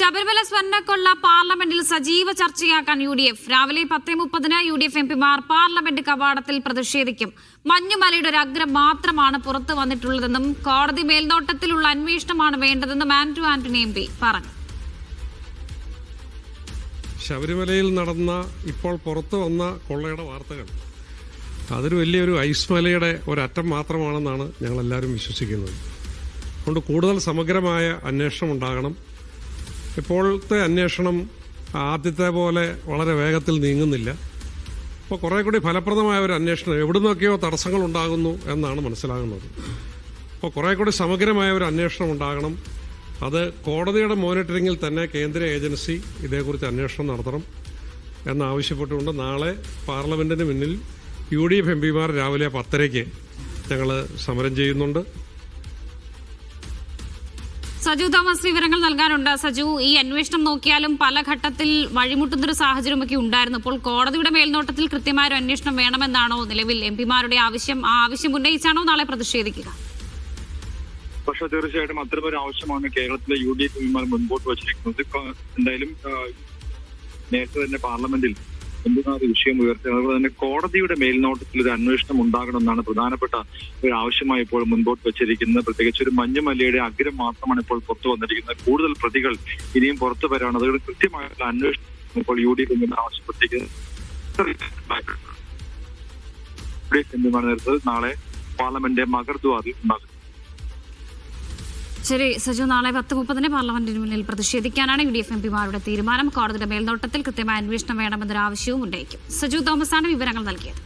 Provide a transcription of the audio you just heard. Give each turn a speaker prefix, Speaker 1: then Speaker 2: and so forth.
Speaker 1: ശബരിമല സ്വർണക്കൊള്ള പാർലമെന്റിൽ സജീവ ചർച്ചയാക്കാൻ U D F രാവിലെ പത്തേ മുപ്പതിന് യു ഡി എഫ് എംപിമാർ പാർലമെന്റ് കവാടത്തിൽ പ്രതിഷേധിക്കും. മഞ്ഞുമലയുടെ ഒരു അഗ്രം മാത്രമാണ് പുറത്തു വന്നിട്ടുള്ളതെന്നും കോടതി മേൽനോട്ടത്തിലുള്ള അന്വേഷണമാണ് വേണ്ടതെന്നും ആന്റു ആന്റണി എം പി പറഞ്ഞു.
Speaker 2: ശബരിമലയിൽ നടന്ന ഇപ്പോൾ പുറത്തു വന്ന കൊള്ളയുടെ വാർത്തകൾ. അതൊരു വലിയൊരു ഐസ്മലയുടെ ഒരറ്റം മാത്രമാണെന്നാണ് ഞങ്ങൾ എല്ലാവരും വിശ്വസിക്കുന്നത്. അതുകൊണ്ട് കൂടുതൽ സമഗ്രമായ അന്വേഷണം ഉണ്ടാകണം. ഇപ്പോഴത്തെ അന്വേഷണം ആദ്യത്തെ പോലെ വളരെ വേഗത്തിൽ നീങ്ങുന്നില്ല. അപ്പോൾ കുറേ കൂടി ഫലപ്രദമായ ഒരു അന്വേഷണം എവിടുന്നൊക്കെയോ തടസ്സങ്ങൾ ഉണ്ടാകുന്നു എന്നാണ് മനസ്സിലാകുന്നത്. അപ്പോൾ കുറേ കൂടി സമഗ്രമായ ഒരു അന്വേഷണം ഉണ്ടാകണം. അത് കോടതിയുടെ മോണിറ്ററിംഗിൽ തന്നെ കേന്ദ്ര ഏജൻസി ഇതേക്കുറിച്ച് അന്വേഷണം നടത്തണം എന്നാവശ്യപ്പെട്ടുകൊണ്ട് നാളെ പാർലമെന്റിന് മുന്നിൽ യു ഡി എഫ് എം പിമാർ രാവിലെ പത്തരയ്ക്ക് ഞങ്ങൾ സമരം ചെയ്യുന്നുണ്ട്.
Speaker 1: സജു തോമസ് വിവരങ്ങൾ നൽകാനുണ്ട്. സജു ഈ അന്വേഷണം നോക്കിയാലും പല ഘട്ടത്തിൽ വഴിമുട്ടുന്നൊരു സാഹചര്യമൊക്കെ ഉണ്ടായിരുന്നു. അപ്പോൾ കോടതിയുടെ മേൽനോട്ടത്തിൽ കൃത്യമായ ഒരു അന്വേഷണം വേണമെന്നാണോ നിലവിൽ എം പിമാരുടെ ആവശ്യം? ആ ആവശ്യം ഉന്നയിച്ചാണോ നാളെ പ്രതിഷേധിക്കുക?
Speaker 3: പക്ഷെ തീർച്ചയായിട്ടും അത്തരമൊരു ആവശ്യമാണ് കേരളത്തിലെ യു ഡി എഫ് മുൻപോട്ട് വച്ചിരിക്കുന്നത്. എന്തായാലും നേരത്തെ തന്നെ പാർലമെന്റിൽ എന്തിനാ വിഷയം ഉയർത്തി അതുപോലെ തന്നെ കോടതിയുടെ മേൽനോട്ടത്തിൽ ഒരു അന്വേഷണം ഉണ്ടാകണമെന്നാണ് പ്രധാനപ്പെട്ട ഒരു ആവശ്യമായി ഇപ്പോൾ മുൻപോട്ട് വെച്ചിരിക്കുന്നത്. പ്രത്യേകിച്ച് ഒരു മഞ്ഞുമലയുടെ അഗ്രം മാത്രമാണ് ഇപ്പോൾ പുറത്തു വന്നിരിക്കുന്നത്. കൂടുതൽ പ്രതികൾ ഇനിയും പുറത്തു വരാണ്. അതുകൊണ്ട് കൃത്യമായിട്ടുള്ള അന്വേഷണം ഇപ്പോൾ യു ഡി എഫ് ആവശ്യപ്പെട്ടിരിക്കുന്നത് നാളെ പാർലമെന്റ് മകർദ്വാറിൽ ഉണ്ടാകും.
Speaker 1: ശരി സജു നാളെ പത്ത് മുപ്പതിന് പാർലമെന്റിന് മുന്നിൽ പ്രതിഷേധിക്കാനാണ് യു ഡി എഫ് എം പിമാരുടെ തീരുമാനം. കോടതിയുടെ മേൽനോട്ടത്തിൽ കൃത്യമായ അന്വേഷണം വേണമെന്നൊരു ആവശ്യവും ഉന്നയിക്കും. സജു തോമസാണ് വിവരങ്ങൾ നൽകിയത്.